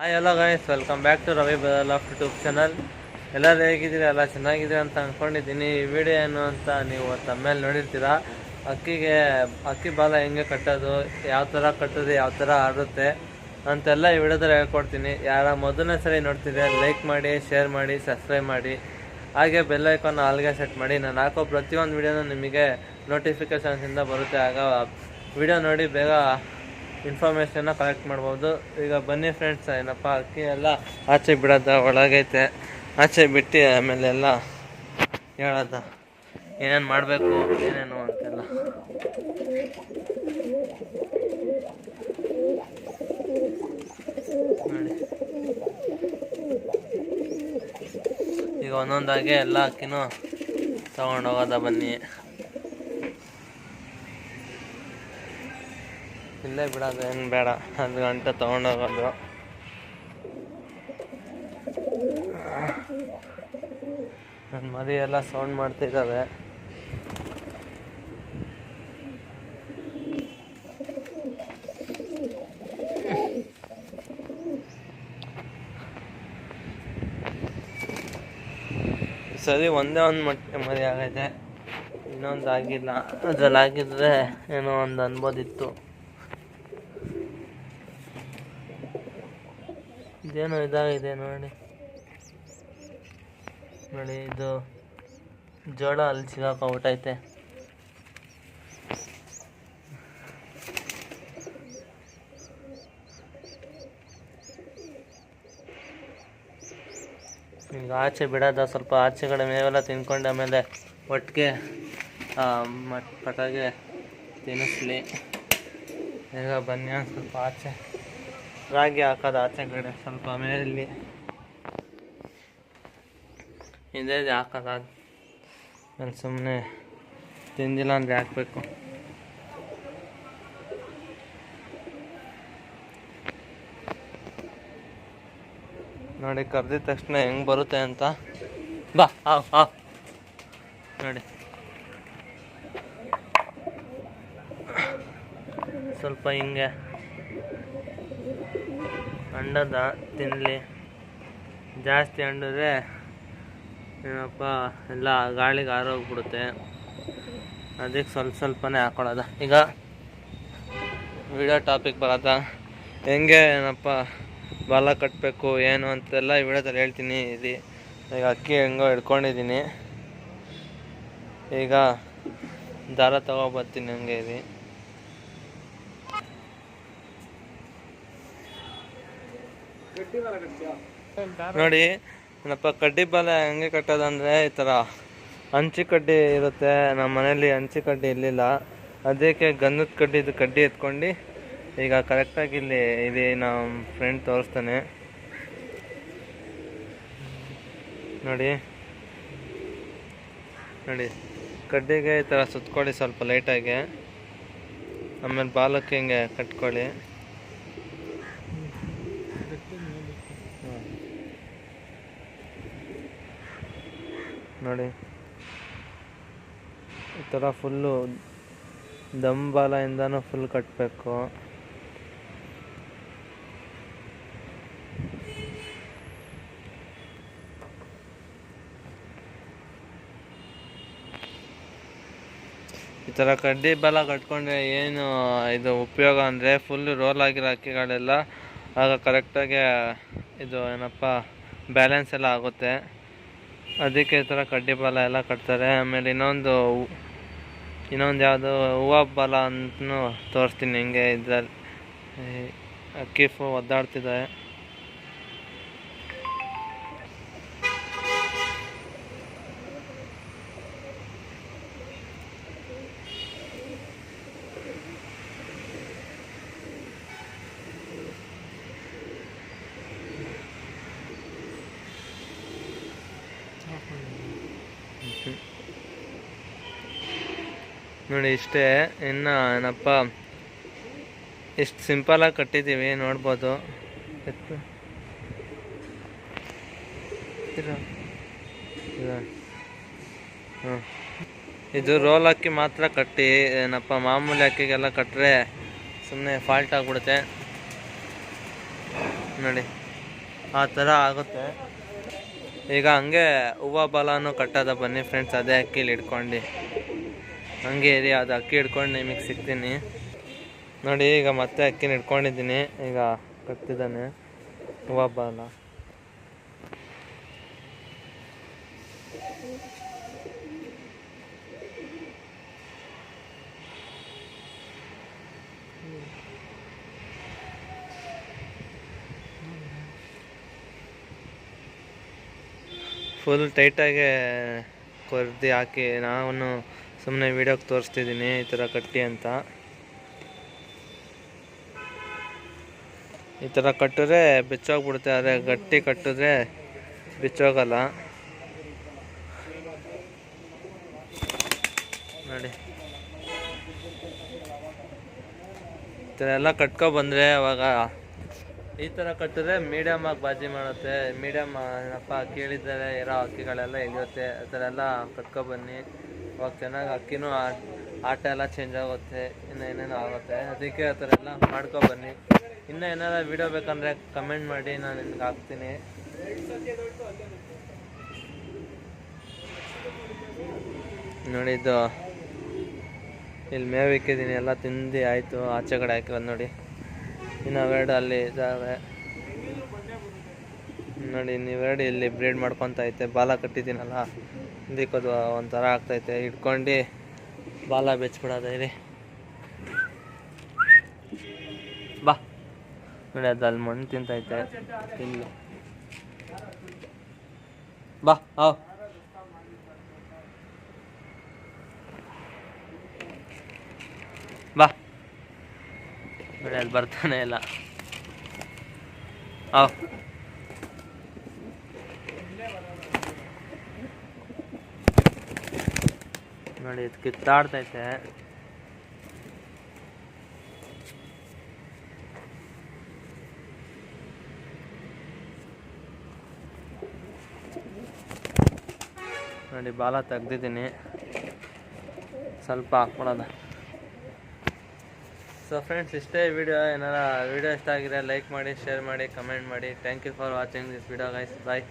Hi ಎಲ್ಲ guys welcome back to Ravi ಬದಲಾಫ್ YouTube channel ಎಲ್ಲರೂ ಹೇಗಿದ್ದೀರಿ? ಎಲ್ಲ ಚೆನ್ನಾಗಿದ್ದೀರಿ ಅಂತ ಅಂದ್ಕೊಂಡಿದ್ದೀನಿ ಈ ವಿಡಿಯೋ ಏನು ಅಂತ ನೀವು ತಮ್ಮೇಲೆ ನೋಡಿರ್ತೀರ. ಅಕ್ಕಿಗೆ, ಅಕ್ಕಿ ಬಾಲ ಹೆಂಗೆ ಕಟ್ಟೋದು, ಯಾವ ಥರ ಕಟ್ಟೋದು, ಯಾವ ಥರ ಆಡುತ್ತೆ ಅಂತೆಲ್ಲ ಈ ವಿಡಿಯೋದಲ್ಲಿ ಹೇಳ್ಕೊಡ್ತೀನಿ. ಯಾರ ಮೊದಲನೇ ಸರಿ ನೋಡ್ತೀರಿ ಲೈಕ್ ಮಾಡಿ ಶೇರ್ ಮಾಡಿ ಸಬ್ಸ್ಕ್ರೈಬ್ ಮಾಡಿ. ಹಾಗೆ ಬೆಲ್ ಐಕಾನ್ ಆಲ್ಗೆ ಸೆಟ್ ಮಾಡಿ. ನಾನು ಹಾಕೋ ಪ್ರತಿಯೊಂದು ವಿಡಿಯೋನೂ ನಿಮಗೆ ನೋಟಿಫಿಕೇಷನ್ಸಿಂದ ಬರುತ್ತೆ. ಆಗ ವಿಡಿಯೋ ನೋಡಿ ಬೇಗ ಇನ್ಫಾರ್ಮೇಷನ್ನ ಕಲೆಕ್ಟ್ ಮಾಡ್ಬೋದು. ಈಗ ಬನ್ನಿ ಫ್ರೆಂಡ್ಸ್ ಏನಪ್ಪ, ಅಕ್ಕಿ ಎಲ್ಲ ಆಚೆ ಬಿಡೋದ, ಒಳಗೈತೆ. ಆಚೆ ಬಿಟ್ಟು ಆಮೇಲೆ ಎಲ್ಲ ಹೇಳೋದ. ಏನೇನು ಮಾಡಬೇಕು, ಏನೇನು ಅಂತೆಲ್ಲ. ಈಗ ಒಂದೊಂದಾಗೆ ಎಲ್ಲ ಅಕ್ಕಿನೂ ತೊಗೊಂಡೋಗೋದ ಬನ್ನಿ. ಇಲ್ಲೇ ಬಿಡೋದು, ಏನು ಬೇಡ. ಒಂದು ಗಂಟೆ ತೊಗೊಂಡೋಗೋದು. ನನ್ನ ಮರಿ ಎಲ್ಲ ಸೌಂಡ್ ಮಾಡ್ತಿದ್ದಾವೆ ಸರಿ ಒಂದೇ ಒಂದು ಮಟ್ಟೆ ಮರಿ ಆಗೈತೆ. ಇನ್ನೊಂದು ಆಗಿಲ್ಲ. ಅದ್ರಲ್ಲಿ ಆಗಿದ್ರೆ ಏನೋ ಒಂದು ಅನ್ಬೋದಿತ್ತು. ಇದೇನೋ ಇದಾಗಿದೆ ನೋಡಿ. ನೋಡಿ, ಇದು ಜೋಳ ಅಲ್ಲಿ ಸಿಗಾಕೊಂಬಿಟ್ಟೈತೆ ಈಗ ಆಚೆ ಬಿಡೋದ, ಸ್ವಲ್ಪ ಆಚೆಗಳ ಮೇವೆಲ್ಲ ತಿನ್ಕೊಂಡು ಆಮೇಲೆ ಒಟ್ಟಿಗೆ ಮಟ್ ಪಟಾಗೆ ತಿನ್ನಿಸ್ಲಿ. ಈಗ ಬನ್ನಿ, ಸ್ವಲ್ಪ ಆಚೆ. ರಾಗಿ ಹಾಕೋದು ಆಚೆ ಕಡೆ ಸ್ವಲ್ಪ ಮೇಲಿ ಇದೇ ಹಾಕೋದು. ನಾನು ಸುಮ್ಮನೆ ತಿಂದಿಲ್ಲ ಅಂದರೆ ಹಾಕ್ಬೇಕು. ನೋಡಿ, ಕರ್ದಿದ ತಕ್ಷಣ ಹೆಂಗೆ ಬರುತ್ತೆ ಅಂತ. ಬಾ ಹಾವ್ ನೋಡಿ. ಸ್ವಲ್ಪ ಹಿಂಗೆ. ಅಂಡದ ತಿನ್ನಲಿ ಜಾಸ್ತಿ ಅಂಡಿದ್ರೆ ಏನಪ್ಪ, ಎಲ್ಲ ಗಾಳಿಗೆ ಆರೋಗ್ಬಿಡುತ್ತೆ ಅದಕ್ಕೆ ಸ್ವಲ್ಪ ಸ್ವಲ್ಪನೇ ಹಾಕೊಳ್ಳೋದ. ಈಗ ವಿಡಿಯೋ ಟಾಪಿಕ್ ಬರತ್ತ ಹೆಂಗೆ ಏನಪ್ಪ, ಬಾಲ ಕಟ್ಟಬೇಕು ಏನು ಅಂತೆಲ್ಲ ಈ ವಿಡಿಯೋದಲ್ಲಿ ಹೇಳ್ತೀನಿ. ಇದು ಈಗ ಅಕ್ಕಿ ಹೆಂಗೋ ಹಿಡ್ಕೊಂಡಿದ್ದೀನಿ. ಈಗ ದಾರ ತಗೊಬರ್ತೀನಿ ಹಂಗೆ ಇಲ್ಲಿ. ನೋಡಿ, ಏನಪ್ಪ, ಕಡ್ಡಿ ಬಾಲ ಹೆಂಗೆ ಕಟ್ಟೋದಂದರೆ ಈ ಥರ ಹಂಚಿ ಕಡ್ಡಿ ಇರುತ್ತೆ. ನಮ್ಮ ಮನೇಲಿ ಹಂಚಿ ಕಡ್ಡಿ ಇರಲಿಲ್ಲ ಅದಕ್ಕೆ ಗಂಧದ ಕಡ್ಡಿದು ಕಡ್ಡಿ ಎತ್ಕೊಂಡು ಈಗ ಕರೆಕ್ಟಾಗಿ ಇಲ್ಲಿ ಇಲ್ಲಿ ನಮ್ಮ ಫ್ರೆಂಡ್ ತೋರಿಸ್ತಾನೆ. ನೋಡಿ. ನೋಡಿ, ಕಡ್ಡಿಗೆ ಈ ಥರ ಸುತ್ಕೊಳ್ಳಿ ಸ್ವಲ್ಪ ಲೈಟಾಗಿ ಆಮೇಲೆ ಬಾಲಕ್ಕೆ ಹಿಂಗೆ ಕಟ್ಕೊಳ್ಳಿ. ನೋಡಿ. ಈ ಥರ ಫುಲ್ಲು ದಮ್ ಫುಲ್ ಕಟ್ಟಬೇಕು ಈ ಥರ ಕಡ್ಡಿ ಬಾಲ ಕಟ್ಕೊಂಡ್ರೆ ಏನು, ಇದು ಉಪಯೋಗ ಅಂದರೆ ಫುಲ್ ರೋಲ್ ಆಗಿರೋ ಅಕ್ಕಿಗಳೆಲ್ಲ ಆಗ ಕರೆಕ್ಟಾಗಿ ಇದು ಏನಪ್ಪ ಬ್ಯಾಲೆನ್ಸ್ ಎಲ್ಲ ಆಗುತ್ತೆ. ಅದಕ್ಕೆ ಈ ಥರ ಕಡ್ಡಿ ಬಾಲ ಎಲ್ಲ ಕಟ್ತಾರೆ. ಆಮೇಲೆ ಇನ್ನೊಂದು ಇನ್ನೊಂದು ಯಾವುದು, ಹೂವು ಬಾಲ ಅಂತಲೂ ತೋರಿಸ್ತೀನಿ ಹಿಂಗೆ ಇದ್ರಲ್ಲಿ. ಈ ಅಕ್ಕಿ ನೋಡಿ, ಇಷ್ಟೇ. ಇನ್ನು ಏನಪ್ಪ ಎಷ್ಟು ಸಿಂಪಲಾಗಿ ಕಟ್ಟಿದ್ದೀವಿ ನೋಡ್ಬೋದು. ಹಾಂ. ಇದು. ರೋಲ್ ಅಕ್ಕಿ ಮಾತ್ರ ಕಟ್ಟಿ, ಏನಪ್ಪ, ಮಾಮೂಲಿ ಹಾಕಿಗೆಲ್ಲ ಕಟ್ಟರೆ ಸುಮ್ಮನೆ ಫಾಲ್ಟ್ ಆಗಿಬಿಡುತ್ತೆ. ನೋಡಿ, ಆ ಥರ ಆಗುತ್ತೆ. ಈಗ ಹಂಗೆ ಹೂವು ಬಲಾನು ಕಟ್ಟೋದ ಬನ್ನಿ ಫ್ರೆಂಡ್ಸ್ ಅದೇ ಅಕ್ಕಿಲಿ ಹಿಡ್ಕೊಂಡು ಹಂಗೆ ಇದೆ, ಅದು ಅಕ್ಕಿ ಹಿಡ್ಕೊಂಡು ನಿಮಗೆ ಸಿಗ್ತೀನಿ. ನೋಡಿ, ಈಗ ಮತ್ತೆ ಅಕ್ಕಿನ ಹಿಡ್ಕೊಂಡಿದ್ದೀನಿ. ಈಗ ಕಟ್ತಿದ್ದಾನೆ ಹೂವು ಅಲ್ಲ ಫುಲ್ ಟೈಟಾಗಿ ಕೊರ್ದು ಹಾಕಿ ನಾನು ಸುಮ್ಮನೆ ವೀಡಿಯೋಗೆ ತೋರಿಸ್ತಿದ್ದೀನಿ, ಈ ಥರ ಕಟ್ಟಿ ಅಂತ. ಈ ಥರ ಕಟ್ಟಿದ್ರೆ ಬಿಚ್ಚೋಗ್ಬಿಡುತ್ತೆ, ಆದರೆ ಗಟ್ಟಿ ಕಟ್ಟಿದ್ರೆ ಬಿಚ್ಚೋಗಲ್ಲ. ನೋಡಿ. ಈ ಥರ ಎಲ್ಲ ಕಟ್ಕೊ ಬಂದರೆ ಅವಾಗ ಈ ಥರ ಕಟ್ಟಿದ್ರೆ ಮೀಡಿಯಮ್ ಆಗಿ ಬಾಜಿ ಮಾಡುತ್ತೆ. ಮೀಡಿಯಮ್ ಏನಪ್ಪ ಕೇಳಿದ್ದಾರೆ ಇರೋ ಅಕ್ಕಿಗಳೆಲ್ಲ ಇಳಿಯುತ್ತೆ ಆ ಥರ ಎಲ್ಲ ಕಟ್ಕೊ ಅವಾಗ ಚೆನ್ನಾಗಿ ಅಕ್ಕಿನೂ ಆಟ ಎಲ್ಲ ಚೇಂಜ್ ಆಗುತ್ತೆ, ಇನ್ನು ಏನೇನೋ ಆಗುತ್ತೆ. ಅದಕ್ಕೆ ಆ ಥರ ಎಲ್ಲ ಮಾಡ್ಕೊ ಬನ್ನಿ. ಇನ್ನೂ ಏನಾರ ವೀಡಿಯೋ ಬೇಕಂದರೆ ಕಮೆಂಟ್ ಮಾಡಿ, ನಾನು ನಿಮ್ಗೆ ಹಾಕ್ತೀನಿ. ನೋಡಿ ಇದು, ಇಲ್ಲಿ ಮೇವು ಇಕ್ಕಿದ್ದೀನಿ ಎಲ್ಲ ತಿಂದು ಆಯಿತು. ಆಚೆ ಕಡೆ ಹಾಕಿರೋದು ನೋಡಿ. ಇನ್ನು ಅವೆರಡು ಅಲ್ಲಿ ಇದ್ದಾವೆ ನೋಡಿ ನೀವೆರಡು ಇಲ್ಲಿ ಬ್ರೀಡ್ ಮಾಡ್ಕೊತ ಐತೆ. ಬಾಲ ಕಟ್ಟಿದ್ದೀನಲ್ಲ. ಇದಕ್ಕೋದು ಒಂಥರ ಆಗ್ತೈತೆ. ಹಿಡ್ಕೊಂಡು ಬಾಲ ಬೆಚ್ಬಿಡೋದ ಇರಿ ಬಾ. ನೋಡಿ, ಅದು ಅಲ್ಲಿ ಮಣ್ಣು ತಿಂತೈತೆ. ತಿಂದು ಬಾ ಹಾವ್ ಬಾ. ನೋಡಿ ಅಲ್ಲಿ ಬರ್ತಾನೆ ಇಲ್ಲ ಹಾವ್ ನೋಡಿ, ಇದು ಕಿತ್ತಾಡ್ತೈತೆ. ನೋಡಿ, ಬಾಲ ತೆಗ್ದಿದ್ದೀನಿ. ಸ್ವಲ್ಪ ಹಾಕ್ಬಿಡೋದ ಸೊ ಫ್ರೆಂಡ್ಸ್ ಇಷ್ಟೇ ವಿಡಿಯೋ ಏನಾರ ವಿಡಿಯೋ ಇಷ್ಟ ಆಗಿದೆ ಲೈಕ್ ಮಾಡಿ ಶೇರ್ ಮಾಡಿ ಕಮೆಂಟ್ ಮಾಡಿ. Thank you for watching this video guys bye